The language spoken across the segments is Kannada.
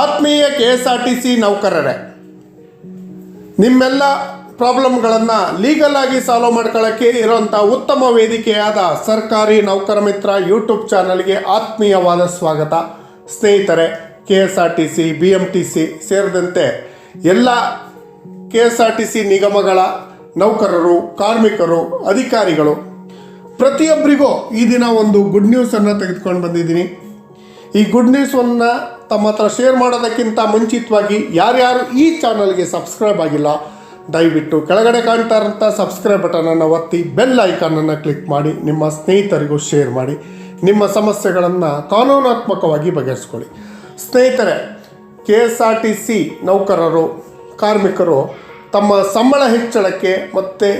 ಆತ್ಮೀಯ K S R T C ನೌಕರರೇ, ನಿಮ್ಮೆಲ್ಲ ಪ್ರಾಬ್ಲಮ್ಗಳನ್ನು ಲೀಗಲ್ ಆಗಿ ಸಾಲ್ವ್ ಮಾಡ್ಕೊಳ್ಳೋಕ್ಕೆ ಇರೋಂಥ ಉತ್ತಮ ವೇದಿಕೆಯಾದ ಸರ್ಕಾರಿ ನೌಕರ ಮಿತ್ರ ಯೂಟ್ಯೂಬ್ ಚಾನಲ್ಗೆ ಆತ್ಮೀಯವಾದ ಸ್ವಾಗತ. ಸ್ನೇಹಿತರೆ K S R T C B M T C ಸೇರಿದಂತೆ ಎಲ್ಲ K S R T C ನಿಗಮಗಳ ನೌಕರರು, ಕಾರ್ಮಿಕರು, ಅಧಿಕಾರಿಗಳು, ಪ್ರತಿಯೊಬ್ಬರಿಗೂ ಈ ದಿನ ಒಂದು ಗುಡ್ ನ್ಯೂಸನ್ನು ತೆಗೆದುಕೊಂಡು ಬಂದಿದ್ದೀನಿ. ಈ ಗುಡ್ ನ್ಯೂಸನ್ನು ತಮ್ಮ ಹತ್ರ ಶೇರ್ ಮಾಡೋದಕ್ಕಿಂತ ಮುಂಚಿತವಾಗಿ ಯಾರ್ಯಾರು ಈ ಚಾನಲ್ಗೆ ಸಬ್ಸ್ಕ್ರೈಬ್ ಆಗಿಲ್ಲ, ದಯವಿಟ್ಟು ಕೆಳಗಡೆ ಕಾಣ್ತಾ ಇರೋಂಥ ಸಬ್ಸ್ಕ್ರೈಬ್ ಬಟನನ್ನು ಒತ್ತಿ ಬೆಲ್ ಐಕಾನನ್ನು ಕ್ಲಿಕ್ ಮಾಡಿ, ನಿಮ್ಮ ಸ್ನೇಹಿತರಿಗೂ ಶೇರ್ ಮಾಡಿ, ನಿಮ್ಮ ಸಮಸ್ಯೆಗಳನ್ನು ಕಾನೂನಾತ್ಮಕವಾಗಿ ಬಗೆಹರಿಸ್ಕೊಳ್ಳಿ. ಸ್ನೇಹಿತರೆ, K S R T C ನೌಕರರು, ಕಾರ್ಮಿಕರು ತಮ್ಮ ಸಂಬಳ ಹೆಚ್ಚಳಕ್ಕೆ ಮತ್ತು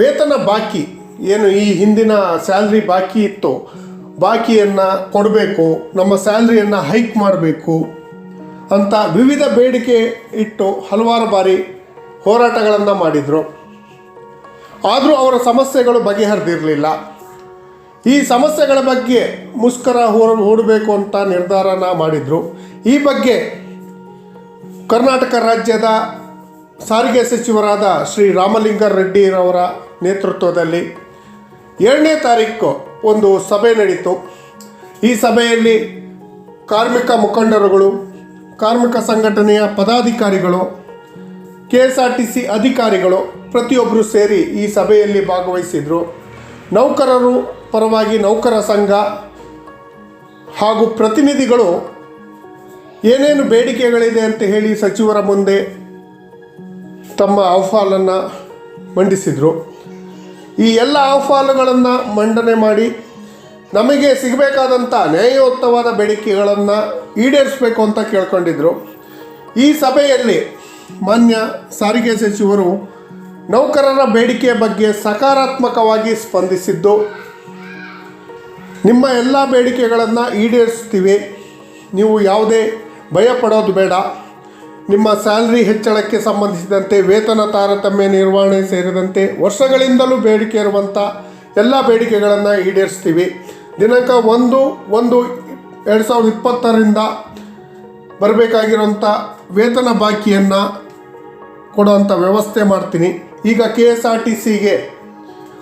ವೇತನ ಬಾಕಿ, ಏನು ಈ ಹಿಂದಿನ ಸ್ಯಾಲ್ರಿ ಬಾಕಿ ಇತ್ತು ಬಾಕಿಯನ್ನು ಕೊಡಬೇಕು, ನಮ್ಮ ಸ್ಯಾಲ್ರಿಯನ್ನು ಹೈಕ್ ಮಾಡಬೇಕು ಅಂತ ವಿವಿಧ ಬೇಡಿಕೆ ಇಟ್ಟು ಹಲವಾರು ಬಾರಿ ಹೋರಾಟಗಳನ್ನು ಮಾಡಿದರು. ಆದರೂ ಅವರ ಸಮಸ್ಯೆಗಳು ಬಗೆಹರಿದಿರಲಿಲ್ಲ. ಈ ಸಮಸ್ಯೆಗಳ ಬಗ್ಗೆ ಮುಷ್ಕರ ಹೂಡ ಹೂಡಬೇಕು ಅಂತ ನಿರ್ಧಾರನ ಮಾಡಿದರು. ಈ ಬಗ್ಗೆ ಕರ್ನಾಟಕ ರಾಜ್ಯದ ಸಾರಿಗೆ ಸಚಿವರಾದ ಶ್ರೀ ರಾಮಲಿಂಗ ರೆಡ್ಡಿರವರ ನೇತೃತ್ವದಲ್ಲಿ ಎರಡನೇ ತಾರೀಕು ಒಂದು ಸಭೆ ನಡೀತು. ಈ ಸಭೆಯಲ್ಲಿ ಕಾರ್ಮಿಕ ಮುಖಂಡರುಗಳು, ಕಾರ್ಮಿಕ ಸಂಘಟನೆಯ ಪದಾಧಿಕಾರಿಗಳು K S R T C ಅಧಿಕಾರಿಗಳು ಪ್ರತಿಯೊಬ್ಬರು ಸೇರಿ ಈ ಸಭೆಯಲ್ಲಿ ಭಾಗವಹಿಸಿದರು. ನೌಕರರು ಪರವಾಗಿ ನೌಕರ ಸಂಘ ಹಾಗೂ ಪ್ರತಿನಿಧಿಗಳು ಏನೇನು ಬೇಡಿಕೆಗಳಿದೆ ಅಂತ ಹೇಳಿ ಸಚಿವರ ಮುಂದೆ ತಮ್ಮ ಅಹವಾಲನ್ನು ಮಂಡಿಸಿದರು. ಈ ಎಲ್ಲ ಅಹವಾಲುಗಳನ್ನು ಮಂಡನೆ ಮಾಡಿ ನಮಗೆ ಸಿಗಬೇಕಾದಂಥ ನ್ಯಾಯಯುತವಾದ ಬೇಡಿಕೆಗಳನ್ನು ಈಡೇರಿಸಬೇಕು ಅಂತ ಕೇಳ್ಕೊಂಡಿದ್ರು. ಈ ಸಭೆಯಲ್ಲಿ ಮಾನ್ಯ ಸಾರಿಗೆ ಸಚಿವರು ನೌಕರರ ಬೇಡಿಕೆಯ ಬಗ್ಗೆ ಸಕಾರಾತ್ಮಕವಾಗಿ ಸ್ಪಂದಿಸಿದ್ದು, ನಿಮ್ಮ ಎಲ್ಲ ಬೇಡಿಕೆಗಳನ್ನು ಈಡೇರಿಸ್ತೀವಿ. ನೀವು ಯಾವುದೇ ಭಯ ಪಡೋದು ಬೇಡ. ನಿಮ್ಮ ಸ್ಯಾಲ್ರಿ ಹೆಚ್ಚಳಕ್ಕೆ ಸಂಬಂಧಿಸಿದಂತೆ ವೇತನ ತಾರತಮ್ಯ ನಿರ್ವಹಣೆ ಸೇರಿದಂತೆ ವರ್ಷಗಳಿಂದಲೂ ಬೇಡಿಕೆ ಇರುವಂಥ ಎಲ್ಲ ಬೇಡಿಕೆಗಳನ್ನು ಈಡೇರಿಸ್ತೀವಿ. ದಿನಾಂಕ ಒಂದು ಒಂದು, ಎರಡು ಸಾವಿರದ ಇಪ್ಪತ್ತರಿಂದ ಬರಬೇಕಾಗಿರುವಂಥ ವೇತನ ಬಾಕಿಯನ್ನು ಕೊಡುವಂಥ ವ್ಯವಸ್ಥೆ ಮಾಡ್ತೀನಿ. ಈಗ ಕೆ ಎಸ್ ಆರ್ ಟಿ ಸಿಗೆ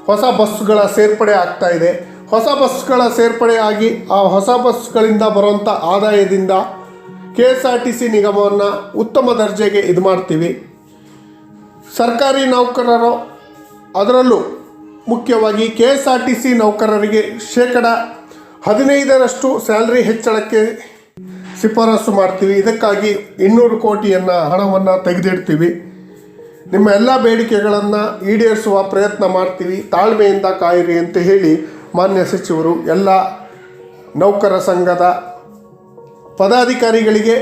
ಹೊಸ ಬಸ್ಗಳ ಸೇರ್ಪಡೆ ಆಗ್ತಾ ಇದೆ. ಹೊಸ ಬಸ್ಗಳ ಸೇರ್ಪಡೆ ಆಗಿ ಆ ಹೊಸ ಬಸ್ಗಳಿಂದ ಬರುವಂಥ ಆದಾಯದಿಂದ K S R T C ನಿಗಮವನ್ನು ಉತ್ತಮ ದರ್ಜೆಗೆ ಇದು ಮಾಡ್ತೀವಿ. ಸರ್ಕಾರಿ ನೌಕರರು ಅದರಲ್ಲೂ ಮುಖ್ಯವಾಗಿ K S R T C ನೌಕರರಿಗೆ ಶೇಕಡ ಹದಿನೈದರಷ್ಟು ಸ್ಯಾಲ್ರಿ ಹೆಚ್ಚಳಕ್ಕೆ ಶಿಫಾರಸು ಮಾಡ್ತೀವಿ. ಇದಕ್ಕಾಗಿ ಇನ್ನೂರು ಕೋಟಿಯನ್ನು ಹಣವನ್ನು ತೆಗೆದಿಡ್ತೀವಿ. ನಿಮ್ಮ ಎಲ್ಲ ಬೇಡಿಕೆಗಳನ್ನು ಈಡೇರಿಸುವ ಪ್ರಯತ್ನ ಮಾಡ್ತೀವಿ. ತಾಳ್ಮೆಯಿಂದ ಕಾಯಿರಿ ಅಂತ ಹೇಳಿ ಮಾನ್ಯ ಸಚಿವರು ಎಲ್ಲ ನೌಕರ ಸಂಘದ ಪದಾಧಿಕಾರಿಗಳಿಗೆ,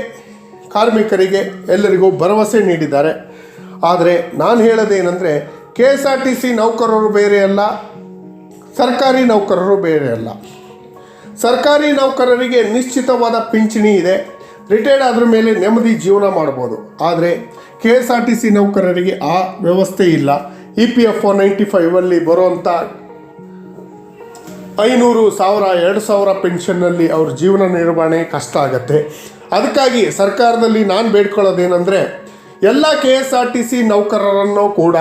ಕಾರ್ಮಿಕರಿಗೆ ಎಲ್ಲರಿಗೂ ಭರವಸೆ ನೀಡಿದ್ದಾರೆ. ಆದರೆ ನಾನು ಹೇಳೋದೇನೆಂದರೆ K S R T C ನೌಕರರು ಬೇರೆ ಅಲ್ಲ, ಸರ್ಕಾರಿ ನೌಕರರು ಬೇರೆ ಅಲ್ಲ. ಸರ್ಕಾರಿ ನೌಕರರಿಗೆ ನಿಶ್ಚಿತವಾದ ಪಿಂಚಣಿ ಇದೆ. ರಿಟೈರ್ಡ್ ಆದ್ರ ಮೇಲೆ ನೆಮ್ಮದಿ ಜೀವನ ಮಾಡ್ಬೋದು. ಆದರೆ K S R T C ನೌಕರರಿಗೆ ಆ ವ್ಯವಸ್ಥೆ ಇಲ್ಲ. E P F O ninety ಫೈವಲ್ಲಿ ಬರುವಂಥ ಐನೂರು ಸಾವಿರ, ಎರಡು ಸಾವಿರ ಪೆನ್ಷನ್ನಲ್ಲಿ ಅವ್ರ ಜೀವನ ನಿರ್ವಹಣೆ ಕಷ್ಟ ಆಗುತ್ತೆ. ಅದಕ್ಕಾಗಿ ಸರ್ಕಾರದಲ್ಲಿ ನಾನು ಬೇಡ್ಕೊಳ್ಳೋದೇನೆಂದರೆ ಎಲ್ಲ K S R T C ನೌಕರರನ್ನು ಕೂಡ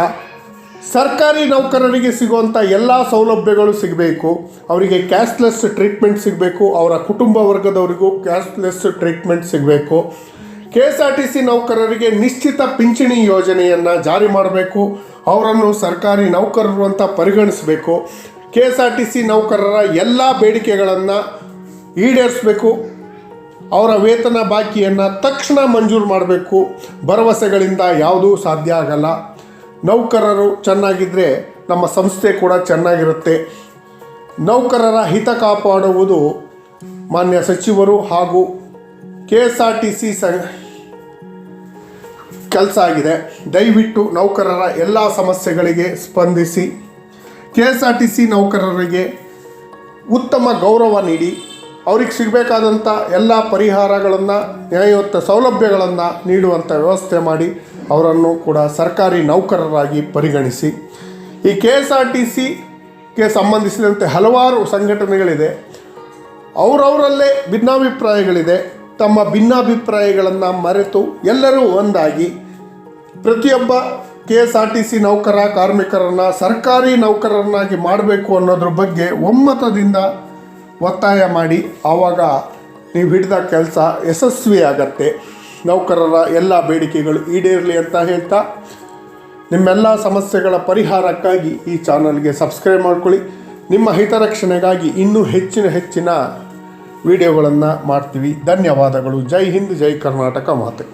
ಸರ್ಕಾರಿ ನೌಕರರಿಗೆ ಸಿಗುವಂಥ ಎಲ್ಲ ಸೌಲಭ್ಯಗಳು ಸಿಗಬೇಕು. ಅವರಿಗೆ ಕ್ಯಾಶ್ಲೆಸ್ ಟ್ರೀಟ್ಮೆಂಟ್ ಸಿಗಬೇಕು. ಅವರ ಕುಟುಂಬ ವರ್ಗದವರಿಗೂ ಕ್ಯಾಶ್ಲೆಸ್ ಟ್ರೀಟ್ಮೆಂಟ್ ಸಿಗಬೇಕು. K S R T C ನೌಕರರಿಗೆ ನಿಶ್ಚಿತ ಪಿಂಚಣಿ ಯೋಜನೆಯನ್ನು ಜಾರಿ ಮಾಡಬೇಕು. ಅವರನ್ನು ಸರ್ಕಾರಿ ನೌಕರರು ಅಂತ ಪರಿಗಣಿಸಬೇಕು. K S R T C ನೌಕರರ ಎಲ್ಲ ಬೇಡಿಕೆಗಳನ್ನು ಈಡೇರಿಸಬೇಕು. ಅವರ ವೇತನ ಬಾಕಿಯನ್ನು ತಕ್ಷಣ ಮಂಜೂರು ಮಾಡಬೇಕು. ಭರವಸೆಗಳಿಂದ ಯಾವುದೂ ಸಾಧ್ಯ ಆಗಲ್ಲ. ನೌಕರರು ಚೆನ್ನಾಗಿದ್ದರೆ ನಮ್ಮ ಸಂಸ್ಥೆ ಕೂಡ ಚೆನ್ನಾಗಿರುತ್ತೆ. ನೌಕರರ ಹಿತ ಕಾಪಾಡುವುದು ಮಾನ್ಯ ಸಚಿವರು ಹಾಗೂ K S R T C ಸ, ಕೆಲಸ ಆಗಿದೆ. ದಯವಿಟ್ಟು ನೌಕರರ ಎಲ್ಲ ಸಮಸ್ಯೆಗಳಿಗೆ ಸ್ಪಂದಿಸಿ. K S R T C ನೌಕರರಿಗೆ ಉತ್ತಮ ಗೌರವ ನೀಡಿ, ಅವ್ರಿಗೆ ಸಿಗಬೇಕಾದಂಥ ಎಲ್ಲ ಪರಿಹಾರಗಳನ್ನು ನ್ಯಾಯಯುತ ಸೌಲಭ್ಯಗಳನ್ನು ನೀಡುವಂಥ ವ್ಯವಸ್ಥೆ ಮಾಡಿ, ಅವರನ್ನು ಕೂಡ ಸರ್ಕಾರಿ ನೌಕರರಾಗಿ ಪರಿಗಣಿಸಿ. ಈ ಕೆ ಎಸ್ ಆರ್ ಟಿ ಸಿಗೆ ಸಂಬಂಧಿಸಿದಂತೆ ಹಲವಾರು ಸಂಘಟನೆಗಳಿದೆ. ಅವರವರಲ್ಲೇ ಭಿನ್ನಾಭಿಪ್ರಾಯಗಳಿದೆ. ತಮ್ಮ ಭಿನ್ನಾಭಿಪ್ರಾಯಗಳನ್ನು ಮರೆತು ಎಲ್ಲರೂ ಒಂದಾಗಿ, ಪ್ರತಿಯೊಬ್ಬ K S R T C ನೌಕರ ಕಾರ್ಮಿಕರನ್ನು ಸರ್ಕಾರಿ ನೌಕರರನ್ನಾಗಿ ಮಾಡಬೇಕು ಅನ್ನೋದ್ರ ಬಗ್ಗೆ ಒಮ್ಮತದಿಂದ ಒತ್ತಾಯ ಮಾಡಿ. ಆವಾಗ ನೀವು ಹಿಡಿದ ಕೆಲಸ ಯಶಸ್ವಿ ಆಗತ್ತೆ. ನೌಕರರ ಎಲ್ಲ ಬೇಡಿಕೆಗಳು ಈಡೇರಲಿ ಅಂತ ಹೇಳ್ತಾ ನಿಮ್ಮೆಲ್ಲ ಸಮಸ್ಯೆಗಳ ಪರಿಹಾರಕ್ಕಾಗಿ ಈ ಚಾನಲ್ಗೆ ಸಬ್ಸ್ಕ್ರೈಬ್ ಮಾಡ್ಕೊಳ್ಳಿ. ನಿಮ್ಮ ಹಿತರಕ್ಷಣೆಗಾಗಿ ಇನ್ನೂ ಹೆಚ್ಚಿನ ಹೆಚ್ಚಿನ ವಿಡಿಯೋಗಳನ್ನು ಮಾಡ್ತೀವಿ. ಧನ್ಯವಾದಗಳು. ಜೈ ಹಿಂದ್, ಜೈ ಕರ್ನಾಟಕ ಮಾತೆ.